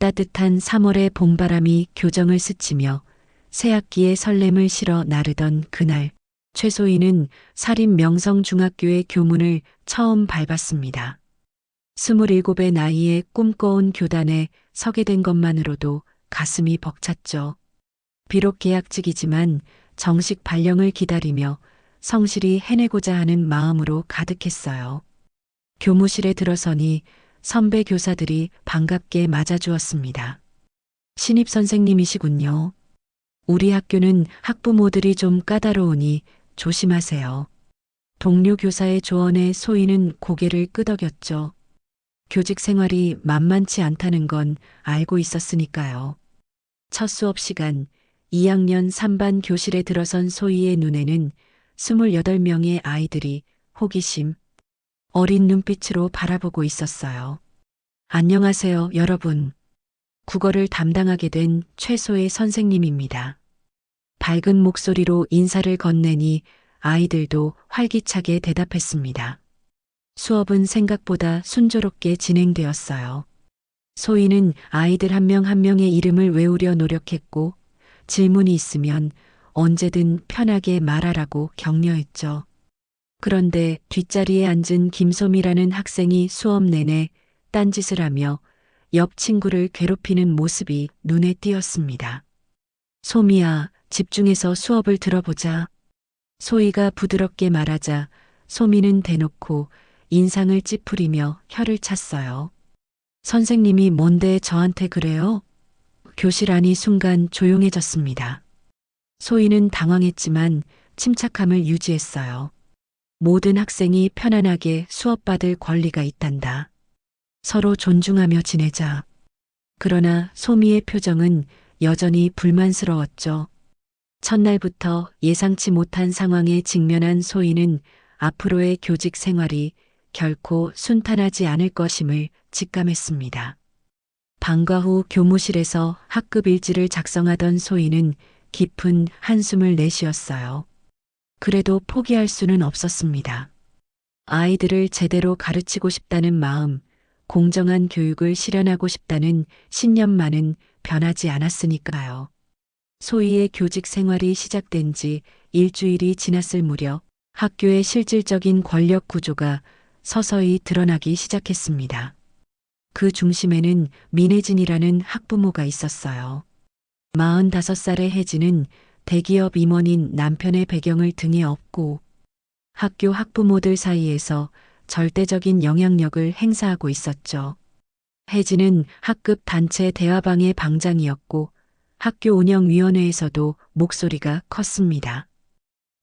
따뜻한 3월의 봄바람이 교정을 스치며 새학기의 설렘을 실어 나르던 그날 최소희는 사립 명성중학교의 교문을 처음 밟았습니다. 27의 나이에 꿈꿔온 교단에 서게 된 것만으로도 가슴이 벅찼죠. 비록 계약직이지만 정식 발령을 기다리며 성실히 해내고자 하는 마음으로 가득했어요. 교무실에 들어서니 선배 교사들이 반갑게 맞아주었습니다. 신입 선생님이시군요. 우리 학교는 학부모들이 좀 까다로우니 조심하세요. 동료 교사의 조언에 소희는 고개를 끄덕였죠. 교직 생활이 만만치 않다는 건 알고 있었으니까요. 첫 수업 시간 2학년 3반 교실에 들어선 소희의 눈에는 28명의 아이들이 호기심, 어린 눈빛으로 바라보고 있었어요. 안녕하세요, 여러분. 국어를 담당하게 된 최소의 선생님입니다. 밝은 목소리로 인사를 건네니 아이들도 활기차게 대답했습니다. 수업은 생각보다 순조롭게 진행되었어요. 소희는 아이들 한 명 한 명의 이름을 외우려 노력했고 질문이 있으면 언제든 편하게 말하라고 격려했죠. 그런데 뒷자리에 앉은 김소미라는 학생이 수업 내내 딴짓을 하며 옆 친구를 괴롭히는 모습이 눈에 띄었습니다. 소미야, 집중해서 수업을 들어보자. 소희가 부드럽게 말하자 소미는 대놓고 인상을 찌푸리며 혀를 찼어요. 선생님이 뭔데 저한테 그래요? 교실 안이 순간 조용해졌습니다. 소희는 당황했지만 침착함을 유지했어요. 모든 학생이 편안하게 수업받을 권리가 있단다. 서로 존중하며 지내자. 그러나 소미의 표정은 여전히 불만스러웠죠. 첫날부터 예상치 못한 상황에 직면한 소희는 앞으로의 교직 생활이 결코 순탄하지 않을 것임을 직감했습니다. 방과 후 교무실에서 학급 일지를 작성하던 소희는 깊은 한숨을 내쉬었어요. 그래도 포기할 수는 없었습니다. 아이들을 제대로 가르치고 싶다는 마음, 공정한 교육을 실현하고 싶다는 신념만은 변하지 않았으니까요. 소희의 교직 생활이 시작된 지 일주일이 지났을 무렵 학교의 실질적인 권력 구조가 서서히 드러나기 시작했습니다. 그 중심에는 민혜진이라는 학부모가 있었어요. 45살의 혜진은 대기업 임원인 남편의 배경을 등에 업고 학교 학부모들 사이에서 절대적인 영향력을 행사하고 있었죠. 혜진은 학급 단체 대화방의 방장이었고 학교 운영위원회에서도 목소리가 컸습니다.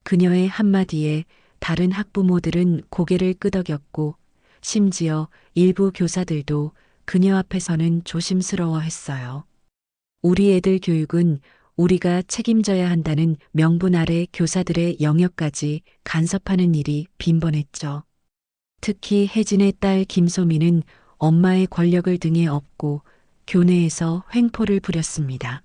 그녀의 한마디에 다른 학부모들은 고개를 끄덕였고 심지어 일부 교사들도 그녀 앞에서는 조심스러워 했어요. 우리 애들 교육은 우리가 책임져야 한다는 명분 아래 교사들의 영역까지 간섭하는 일이 빈번했죠. 특히 혜진의 딸 김소미는 엄마의 권력을 등에 업고 교내에서 횡포를 부렸습니다.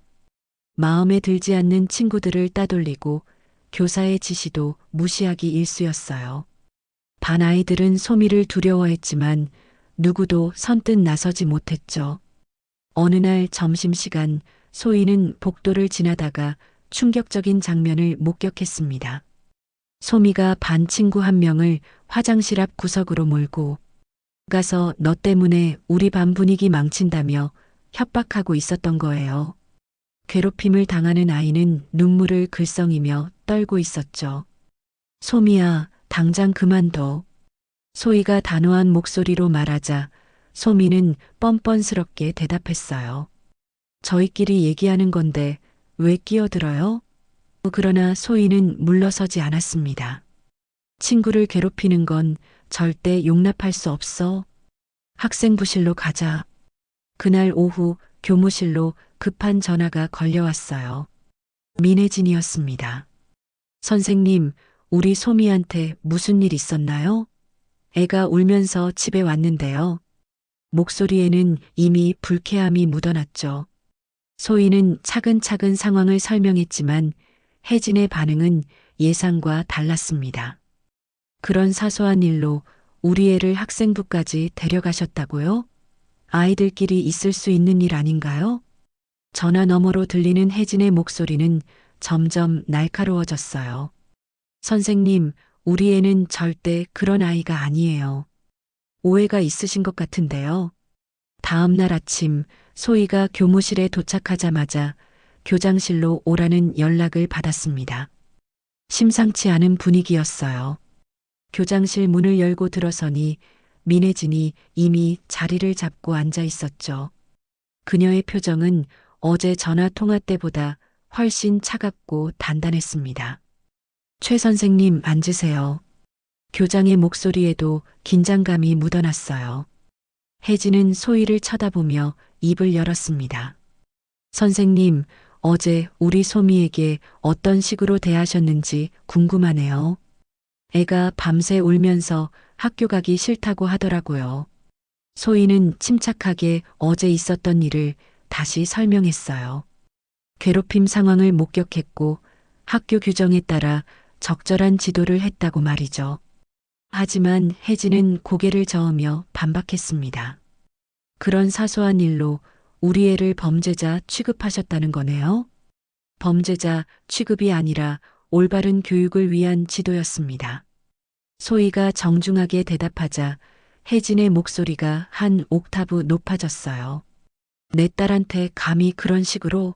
마음에 들지 않는 친구들을 따돌리고 교사의 지시도 무시하기 일쑤였어요. 반 아이들은 소미를 두려워했지만 누구도 선뜻 나서지 못했죠. 어느 날 점심시간 소희는 복도를 지나다가 충격적인 장면을 목격했습니다. 소미가 반 친구 한 명을 화장실 앞 구석으로 몰고 가서 너 때문에 우리 반 분위기 망친다며 협박하고 있었던 거예요. 괴롭힘을 당하는 아이는 눈물을 글썽이며 떨고 있었죠. 소미야, 당장 그만둬. 소희가 단호한 목소리로 말하자 소미는 뻔뻔스럽게 대답했어요. 저희끼리 얘기하는 건데 왜 끼어들어요? 그러나 소희는 물러서지 않았습니다. 친구를 괴롭히는 건 절대 용납할 수 없어. 학생부실로 가자. 그날 오후 교무실로 급한 전화가 걸려왔어요. 민혜진이었습니다. 선생님, 우리 소미한테 무슨 일 있었나요? 애가 울면서 집에 왔는데요. 목소리에는 이미 불쾌함이 묻어났죠. 소희는 차근차근 상황을 설명했지만 혜진의 반응은 예상과 달랐습니다. 그런 사소한 일로 우리 애를 학생부까지 데려가셨다고요? 아이들끼리 있을 수 있는 일 아닌가요? 전화 너머로 들리는 혜진의 목소리는 점점 날카로워졌어요. 선생님, 우리 애는 절대 그런 아이가 아니에요. 오해가 있으신 것 같은데요. 다음 날 아침 소희가 교무실에 도착하자마자 교장실로 오라는 연락을 받았습니다. 심상치 않은 분위기였어요. 교장실 문을 열고 들어서니 민혜진이 이미 자리를 잡고 앉아 있었죠. 그녀의 표정은 어제 전화 통화 때보다 훨씬 차갑고 단단했습니다. 최 선생님 앉으세요. 교장의 목소리에도 긴장감이 묻어났어요. 혜진은 소희를 쳐다보며 입을 열었습니다. 선생님, 어제 우리 소미에게 어떤 식으로 대하셨는지 궁금하네요. 애가 밤새 울면서 학교 가기 싫다고 하더라고요. 소희는 침착하게 어제 있었던 일을 다시 설명했어요. 괴롭힘 상황을 목격했고 학교 규정에 따라 적절한 지도를 했다고 말이죠. 하지만 혜진은 고개를 저으며 반박했습니다. 그런 사소한 일로 우리 애를 범죄자 취급하셨다는 거네요. 범죄자 취급이 아니라 올바른 교육을 위한 지도였습니다. 소희가 정중하게 대답하자 혜진의 목소리가 한 옥타브 높아졌어요. 내 딸한테 감히 그런 식으로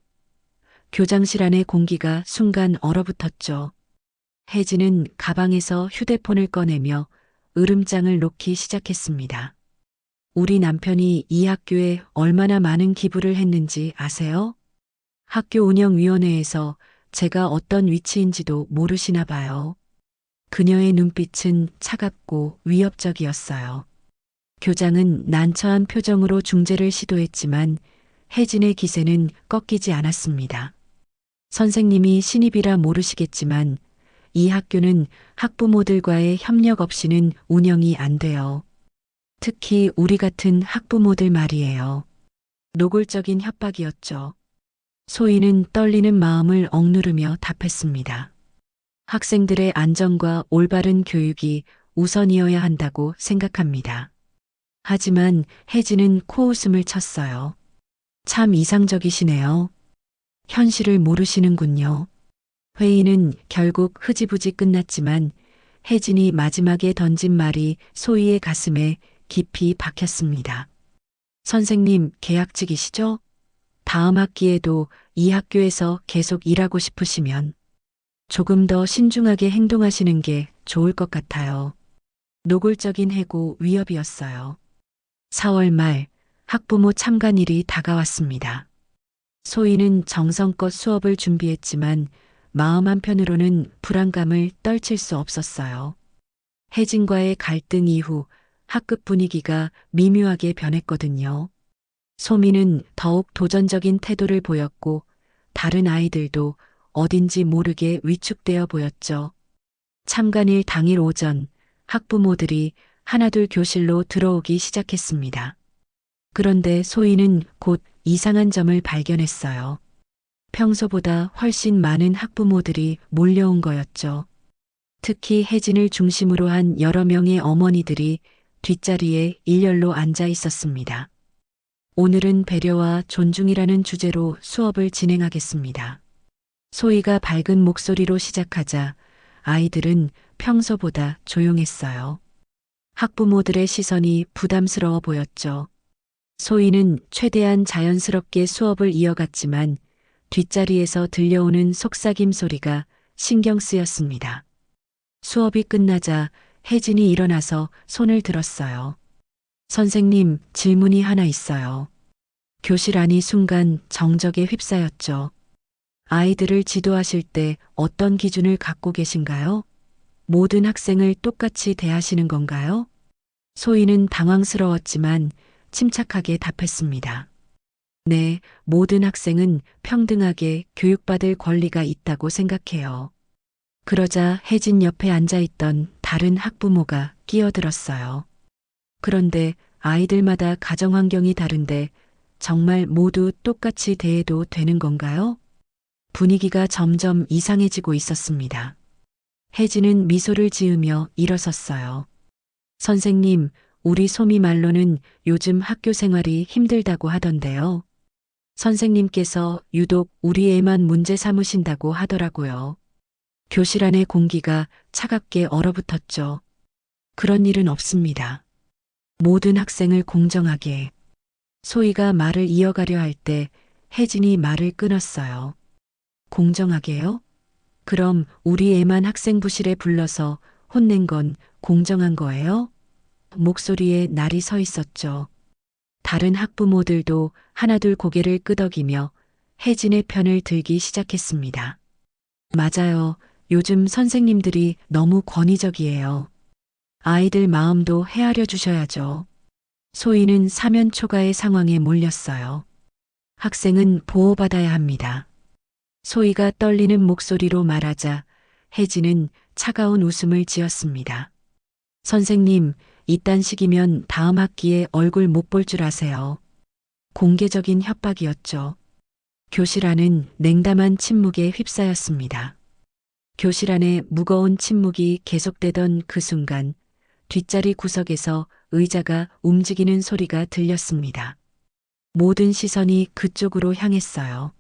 교장실 안의 공기가 순간 얼어붙었죠. 혜진은 가방에서 휴대폰을 꺼내며 으름장을 놓기 시작했습니다. 우리 남편이 이 학교에 얼마나 많은 기부를 했는지 아세요? 학교 운영위원회에서 제가 어떤 위치인지도 모르시나 봐요. 그녀의 눈빛은 차갑고 위협적이었어요. 교장은 난처한 표정으로 중재를 시도했지만 혜진의 기세는 꺾이지 않았습니다. 선생님이 신입이라 모르시겠지만 이 학교는 학부모들과의 협력 없이는 운영이 안 돼요. 특히 우리 같은 학부모들 말이에요. 노골적인 협박이었죠. 소희는 떨리는 마음을 억누르며 답했습니다. 학생들의 안전과 올바른 교육이 우선이어야 한다고 생각합니다. 하지만 혜진은 코웃음을 쳤어요. 참 이상적이시네요. 현실을 모르시는군요. 회의는 결국 흐지부지 끝났지만 혜진이 마지막에 던진 말이 소희의 가슴에 깊이 박혔습니다. 선생님 계약직이시죠? 다음 학기에도 이 학교에서 계속 일하고 싶으시면 조금 더 신중하게 행동하시는 게 좋을 것 같아요. 노골적인 해고 위협이었어요. 4월 말 학부모 참관일이 다가왔습니다. 소희는 정성껏 수업을 준비했지만 마음 한편으로는 불안감을 떨칠 수 없었어요. 혜진과의 갈등 이후 학급 분위기가 미묘하게 변했거든요. 소미는 더욱 도전적인 태도를 보였고 다른 아이들도 어딘지 모르게 위축되어 보였죠. 참관일 당일 오전 학부모들이 하나둘 교실로 들어오기 시작했습니다. 그런데 소희는 곧 이상한 점을 발견했어요. 평소보다 훨씬 많은 학부모들이 몰려온 거였죠. 특히 혜진을 중심으로 한 여러 명의 어머니들이 뒷자리에 일렬로 앉아 있었습니다. 오늘은 배려와 존중이라는 주제로 수업을 진행하겠습니다. 소희가 밝은 목소리로 시작하자 아이들은 평소보다 조용했어요. 학부모들의 시선이 부담스러워 보였죠. 소희는 최대한 자연스럽게 수업을 이어갔지만 뒷자리에서 들려오는 속삭임 소리가 신경 쓰였습니다. 수업이 끝나자 혜진이 일어나서 손을 들었어요. 선생님, 질문이 하나 있어요. 교실 안이 순간 정적에 휩싸였죠. 아이들을 지도하실 때 어떤 기준을 갖고 계신가요? 모든 학생을 똑같이 대하시는 건가요? 소희는 당황스러웠지만 침착하게 답했습니다. 네, 모든 학생은 평등하게 교육받을 권리가 있다고 생각해요. 그러자 혜진 옆에 앉아 있던 다른 학부모가 끼어들었어요. 그런데 아이들마다 가정 환경이 다른데 정말 모두 똑같이 대해도 되는 건가요? 분위기가 점점 이상해지고 있었습니다. 혜진은 미소를 지으며 일어섰어요. 선생님, 우리 소미 말로는 요즘 학교 생활이 힘들다고 하던데요. 선생님께서 유독 우리 애만 문제 삼으신다고 하더라고요. 교실 안의 공기가 차갑게 얼어붙었죠. 그런 일은 없습니다. 모든 학생을 공정하게. 소희가 말을 이어가려 할 때 혜진이 말을 끊었어요. 공정하게요? 그럼 우리 애만 학생부실에 불러서 혼낸 건 공정한 거예요? 목소리에 날이 서 있었죠. 다른 학부모들도 하나둘 고개를 끄덕이며 혜진의 편을 들기 시작했습니다. 맞아요. 요즘 선생님들이 너무 권위적이에요. 아이들 마음도 헤아려 주셔야죠. 소희는 사면 초가의 상황에 몰렸어요. 학생은 보호받아야 합니다. 소희가 떨리는 목소리로 말하자 혜진은 차가운 웃음을 지었습니다. 선생님, 이딴 식이면 다음 학기에 얼굴 못 볼 줄 아세요. 공개적인 협박이었죠. 교실 안은 냉담한 침묵에 휩싸였습니다. 교실 안에 무거운 침묵이 계속되던 그 순간 뒷자리 구석에서 의자가 움직이는 소리가 들렸습니다. 모든 시선이 그쪽으로 향했어요.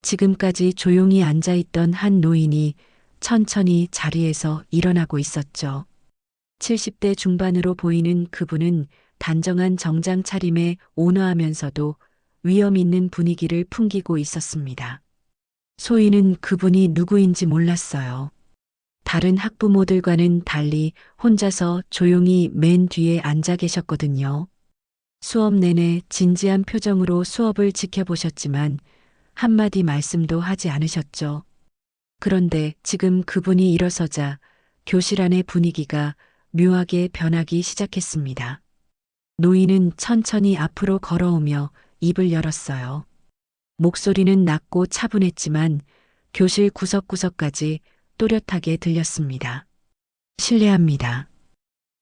지금까지 조용히 앉아있던 한 노인이 천천히 자리에서 일어나고 있었죠. 70대 중반으로 보이는 그분은 단정한 정장 차림에 온화하면서도 위험 있는 분위기를 풍기고 있었습니다. 소희는 그분이 누구인지 몰랐어요. 다른 학부모들과는 달리 혼자서 조용히 맨 뒤에 앉아 계셨거든요. 수업 내내 진지한 표정으로 수업을 지켜보셨지만 한마디 말씀도 하지 않으셨죠. 그런데 지금 그분이 일어서자 교실 안의 분위기가 묘하게 변하기 시작했습니다. 노인은 천천히 앞으로 걸어오며 입을 열었어요. 목소리는 낮고 차분했지만 교실 구석구석까지 또렷하게 들렸습니다. 실례합니다.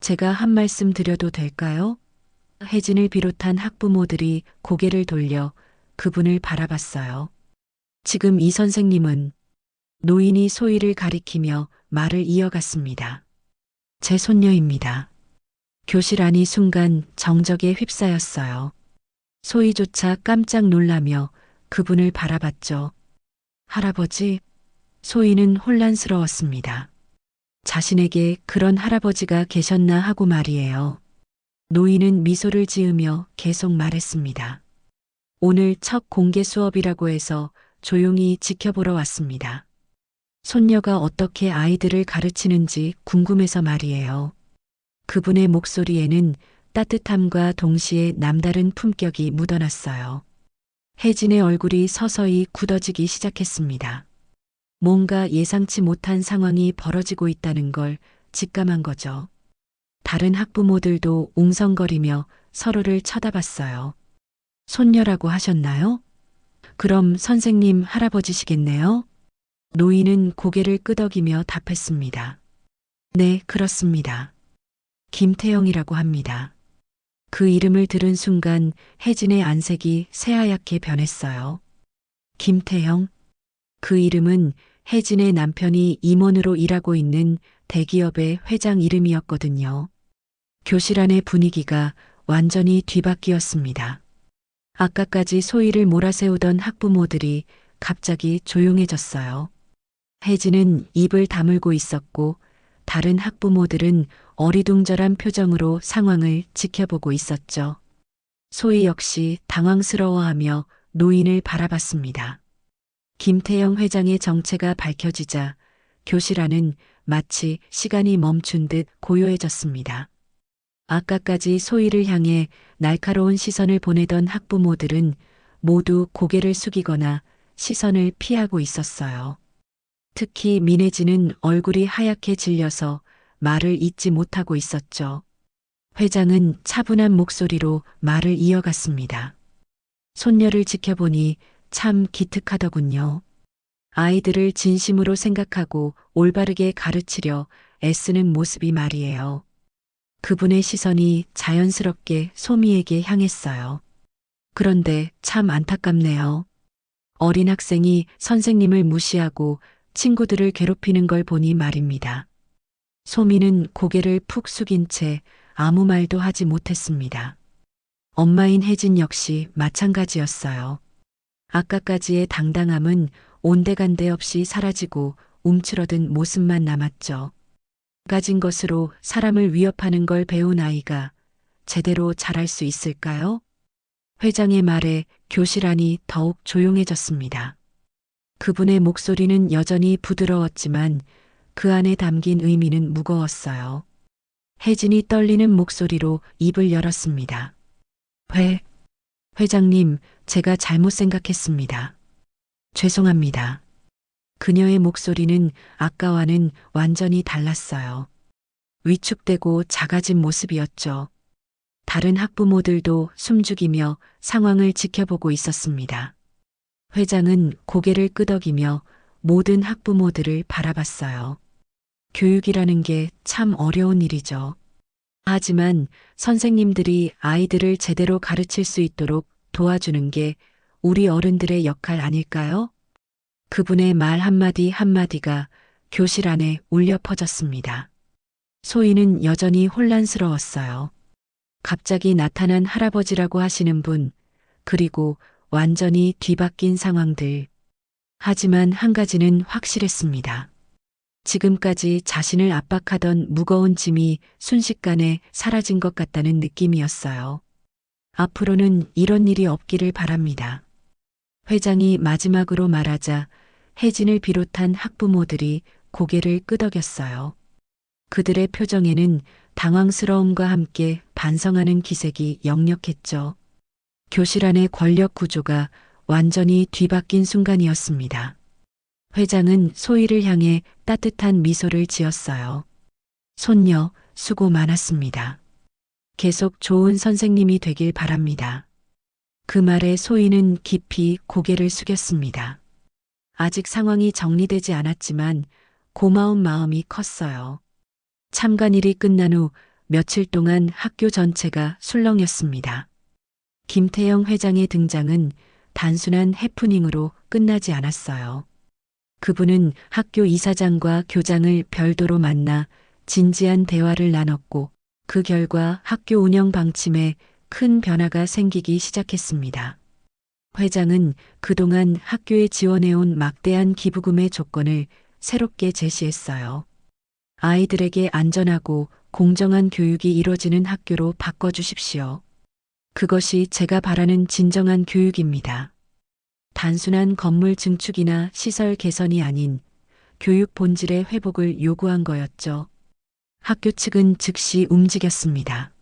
제가 한 말씀 드려도 될까요? 혜진을 비롯한 학부모들이 고개를 돌려 그분을 바라봤어요. 지금 이 선생님은 노인이 소희를 가리키며 말을 이어갔습니다. 제 손녀입니다. 교실 안이 순간 정적에 휩싸였어요. 소희조차 깜짝 놀라며 그분을 바라봤죠. 할아버지, 소희는 혼란스러웠습니다. 자신에게 그런 할아버지가 계셨나 하고 말이에요. 노인은 미소를 지으며 계속 말했습니다. 오늘 첫 공개 수업이라고 해서 조용히 지켜보러 왔습니다. 손녀가 어떻게 아이들을 가르치는지 궁금해서 말이에요. 그분의 목소리에는 따뜻함과 동시에 남다른 품격이 묻어났어요. 혜진의 얼굴이 서서히 굳어지기 시작했습니다. 뭔가 예상치 못한 상황이 벌어지고 있다는 걸 직감한 거죠. 다른 학부모들도 웅성거리며 서로를 쳐다봤어요. 손녀라고 하셨나요? 그럼 선생님 할아버지시겠네요? 노인은 고개를 끄덕이며 답했습니다. 네, 그렇습니다. 김태영이라고 합니다. 그 이름을 들은 순간 혜진의 안색이 새하얗게 변했어요. 김태영? 그 이름은 혜진의 남편이 임원으로 일하고 있는 대기업의 회장 이름이었거든요. 교실 안의 분위기가 완전히 뒤바뀌었습니다. 아까까지 소위를 몰아세우던 학부모들이 갑자기 조용해졌어요. 혜진은 입을 다물고 있었고 다른 학부모들은 어리둥절한 표정으로 상황을 지켜보고 있었죠. 소희 역시 당황스러워하며 노인을 바라봤습니다. 김태영 회장의 정체가 밝혀지자 교실 안은 마치 시간이 멈춘 듯 고요해졌습니다. 아까까지 소희를 향해 날카로운 시선을 보내던 학부모들은 모두 고개를 숙이거나 시선을 피하고 있었어요. 특히 민혜진은 얼굴이 하얗게 질려서 말을 잇지 못하고 있었죠. 회장은 차분한 목소리로 말을 이어갔습니다. 손녀를 지켜보니 참 기특하더군요. 아이들을 진심으로 생각하고 올바르게 가르치려 애쓰는 모습이 말이에요. 그분의 시선이 자연스럽게 소미에게 향했어요. 그런데 참 안타깝네요. 어린 학생이 선생님을 무시하고 친구들을 괴롭히는 걸 보니 말입니다. 소미는 고개를 푹 숙인 채 아무 말도 하지 못했습니다. 엄마인 혜진 역시 마찬가지였어요. 아까까지의 당당함은 온데간데 없이 사라지고 움츠러든 모습만 남았죠. 가진 것으로 사람을 위협하는 걸 배운 아이가 제대로 자랄 수 있을까요? 회장의 말에 교실 안이 더욱 조용해졌습니다. 그분의 목소리는 여전히 부드러웠지만 그 안에 담긴 의미는 무거웠어요. 혜진이 떨리는 목소리로 입을 열었습니다. 회, 회장님, 제가 잘못 생각했습니다. 죄송합니다. 그녀의 목소리는 아까와는 완전히 달랐어요. 위축되고 작아진 모습이었죠. 다른 학부모들도 숨죽이며 상황을 지켜보고 있었습니다. 회장은 고개를 끄덕이며 모든 학부모들을 바라봤어요. 교육이라는 게 참 어려운 일이죠. 하지만 선생님들이 아이들을 제대로 가르칠 수 있도록 도와주는 게 우리 어른들의 역할 아닐까요? 그분의 말 한마디 한마디가 교실 안에 울려 퍼졌습니다. 소희는 여전히 혼란스러웠어요. 갑자기 나타난 할아버지라고 하시는 분, 그리고 완전히 뒤바뀐 상황들. 하지만 한 가지는 확실했습니다. 지금까지 자신을 압박하던 무거운 짐이 순식간에 사라진 것 같다는 느낌이었어요. 앞으로는 이런 일이 없기를 바랍니다. 회장이 마지막으로 말하자 혜진을 비롯한 학부모들이 고개를 끄덕였어요. 그들의 표정에는 당황스러움과 함께 반성하는 기색이 역력했죠. 교실 안의 권력 구조가 완전히 뒤바뀐 순간이었습니다. 회장은 소희를 향해 따뜻한 미소를 지었어요. 손녀, 수고 많았습니다. 계속 좋은 선생님이 되길 바랍니다. 그 말에 소희는 깊이 고개를 숙였습니다. 아직 상황이 정리되지 않았지만 고마운 마음이 컸어요. 참관 일이 끝난 후 며칠 동안 학교 전체가 술렁였습니다. 김태영 회장의 등장은 단순한 해프닝으로 끝나지 않았어요. 그분은 학교 이사장과 교장을 별도로 만나 진지한 대화를 나눴고 그 결과 학교 운영 방침에 큰 변화가 생기기 시작했습니다. 회장은 그동안 학교에 지원해온 막대한 기부금의 조건을 새롭게 제시했어요. 아이들에게 안전하고 공정한 교육이 이루어지는 학교로 바꿔주십시오. 그것이 제가 바라는 진정한 교육입니다. 단순한 건물 증축이나 시설 개선이 아닌 교육 본질의 회복을 요구한 거였죠. 학교 측은 즉시 움직였습니다.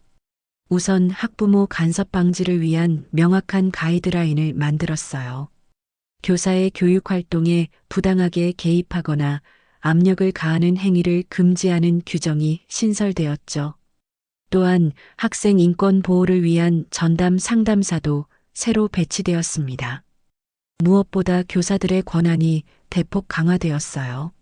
우선 학부모 간섭 방지를 위한 명확한 가이드라인을 만들었어요. 교사의 교육 활동에 부당하게 개입하거나 압력을 가하는 행위를 금지하는 규정이 신설되었죠. 또한 학생 인권 보호를 위한 전담 상담사도 새로 배치되었습니다. 무엇보다 교사들의 권한이 대폭 강화되었어요.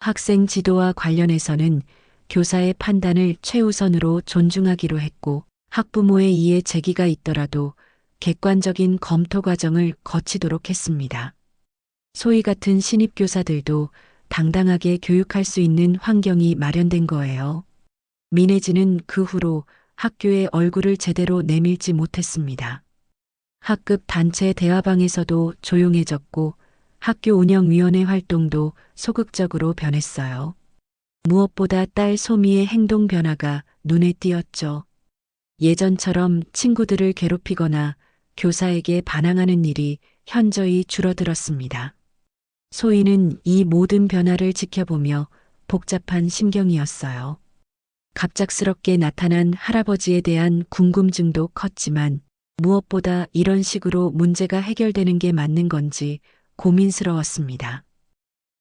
학생 지도와 관련해서는 교사의 판단을 최우선으로 존중하기로 했고 학부모의 이해 제기가 있더라도 객관적인 검토 과정을 거치도록 했습니다. 소위 같은 신입 교사들도 당당하게 교육할 수 있는 환경이 마련된 거예요. 민혜진은 그 후로 학교에 얼굴을 제대로 내밀지 못했습니다. 학급 단체 대화방에서도 조용해졌고 학교 운영위원회 활동도 소극적으로 변했어요. 무엇보다 딸 소미의 행동 변화가 눈에 띄었죠. 예전처럼 친구들을 괴롭히거나 교사에게 반항하는 일이 현저히 줄어들었습니다. 소희는 이 모든 변화를 지켜보며 복잡한 심경이었어요. 갑작스럽게 나타난 할아버지에 대한 궁금증도 컸지만 무엇보다 이런 식으로 문제가 해결되는 게 맞는 건지 고민스러웠습니다.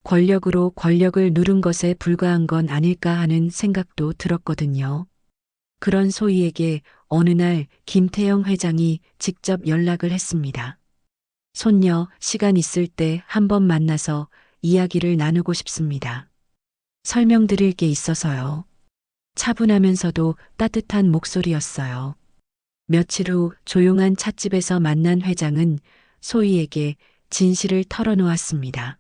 권력으로 권력을 누른 것에 불과한 건 아닐까 하는 생각도 들었거든요. 그런 소희에게 어느 날 김태영 회장이 직접 연락을 했습니다. 손녀, 시간 있을 때 한 번 만나서 이야기를 나누고 싶습니다. 설명드릴 게 있어서요. 차분하면서도 따뜻한 목소리였어요. 며칠 후 조용한 찻집에서 만난 회장은 소희에게 진실을 털어놓았습니다.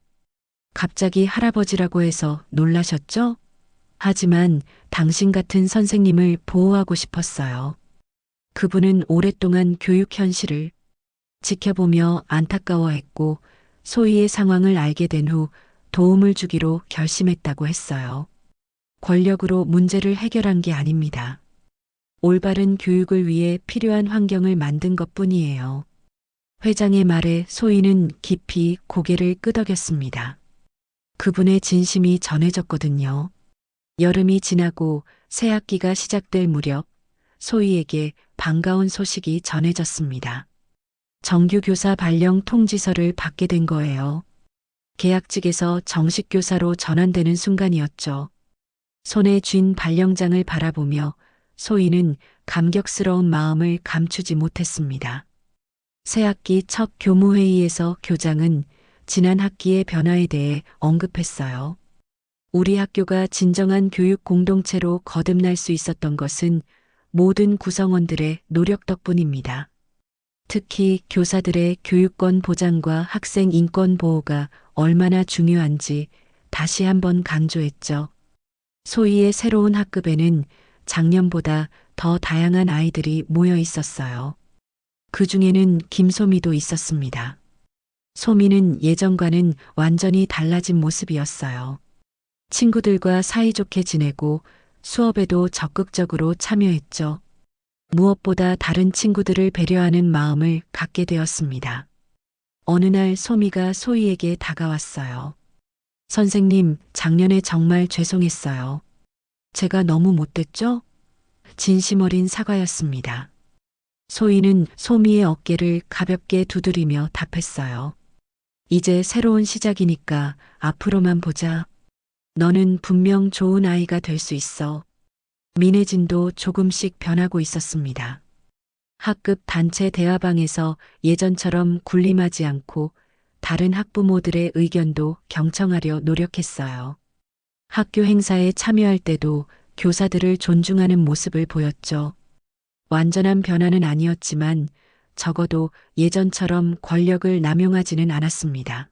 갑자기 할아버지라고 해서 놀라셨죠? 하지만 당신 같은 선생님을 보호하고 싶었어요. 그분은 오랫동안 교육 현실을 지켜보며 안타까워했고 소희의 상황을 알게 된 후 도움을 주기로 결심했다고 했어요. 권력으로 문제를 해결한 게 아닙니다. 올바른 교육을 위해 필요한 환경을 만든 것 뿐이에요. 회장의 말에 소희는 깊이 고개를 끄덕였습니다. 그분의 진심이 전해졌거든요. 여름이 지나고 새 학기가 시작될 무렵 소희에게 반가운 소식이 전해졌습니다. 정규 교사 발령 통지서를 받게 된 거예요. 계약직에서 정식 교사로 전환되는 순간이었죠. 손에 쥔 발령장을 바라보며 소희는 감격스러운 마음을 감추지 못했습니다. 새 학기 첫 교무회의에서 교장은 지난 학기의 변화에 대해 언급했어요. 우리 학교가 진정한 교육 공동체로 거듭날 수 있었던 것은 모든 구성원들의 노력 덕분입니다. 특히 교사들의 교육권 보장과 학생 인권 보호가 얼마나 중요한지 다시 한번 강조했죠. 소희의 새로운 학급에는 작년보다 더 다양한 아이들이 모여 있었어요. 그 중에는 김소미도 있었습니다. 소미는 예전과는 완전히 달라진 모습이었어요. 친구들과 사이좋게 지내고 수업에도 적극적으로 참여했죠. 무엇보다 다른 친구들을 배려하는 마음을 갖게 되었습니다. 어느 날 소미가 소희에게 다가왔어요. 선생님, 작년에 정말 죄송했어요. 제가 너무 못됐죠? 진심 어린 사과였습니다. 소희는 소미의 어깨를 가볍게 두드리며 답했어요. 이제 새로운 시작이니까 앞으로만 보자. 너는 분명 좋은 아이가 될 수 있어. 민혜진도 조금씩 변하고 있었습니다. 학급 단체 대화방에서 예전처럼 군림하지 않고 다른 학부모들의 의견도 경청하려 노력했어요. 학교 행사에 참여할 때도 교사들을 존중하는 모습을 보였죠. 완전한 변화는 아니었지만 적어도 예전처럼 권력을 남용하지는 않았습니다.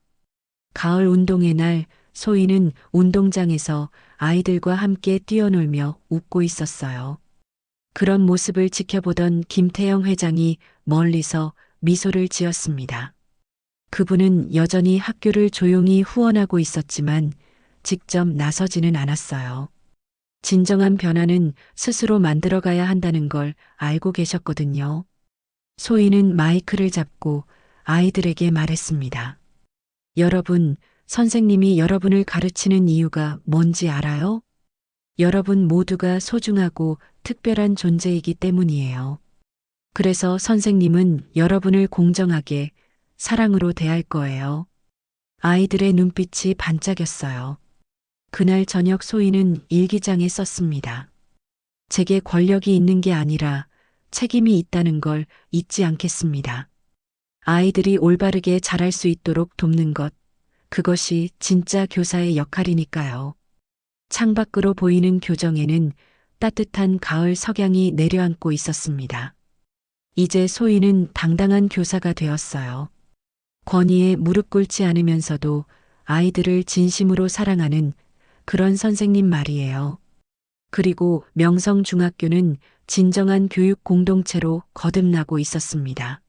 가을 운동의 날 소희는 운동장에서 아이들과 함께 뛰어놀며 웃고 있었어요. 그런 모습을 지켜보던 김태영 회장이 멀리서 미소를 지었습니다. 그분은 여전히 학교를 조용히 후원하고 있었지만 직접 나서지는 않았어요. 진정한 변화는 스스로 만들어가야 한다는 걸 알고 계셨거든요. 소희는 마이크를 잡고 아이들에게 말했습니다. 여러분, 선생님이 여러분을 가르치는 이유가 뭔지 알아요? 여러분 모두가 소중하고 특별한 존재이기 때문이에요. 그래서 선생님은 여러분을 공정하게 사랑으로 대할 거예요. 아이들의 눈빛이 반짝였어요. 그날 저녁 소희는 일기장에 썼습니다. 제게 권력이 있는 게 아니라 책임이 있다는 걸 잊지 않겠습니다. 아이들이 올바르게 자랄 수 있도록 돕는 것, 그것이 진짜 교사의 역할이니까요. 창밖으로 보이는 교정에는 따뜻한 가을 석양이 내려앉고 있었습니다. 이제 소희는 당당한 교사가 되었어요. 권위에 무릎 꿇지 않으면서도 아이들을 진심으로 사랑하는 그런 선생님 말이에요. 그리고 명성중학교는 진정한 교육 공동체로 거듭나고 있었습니다.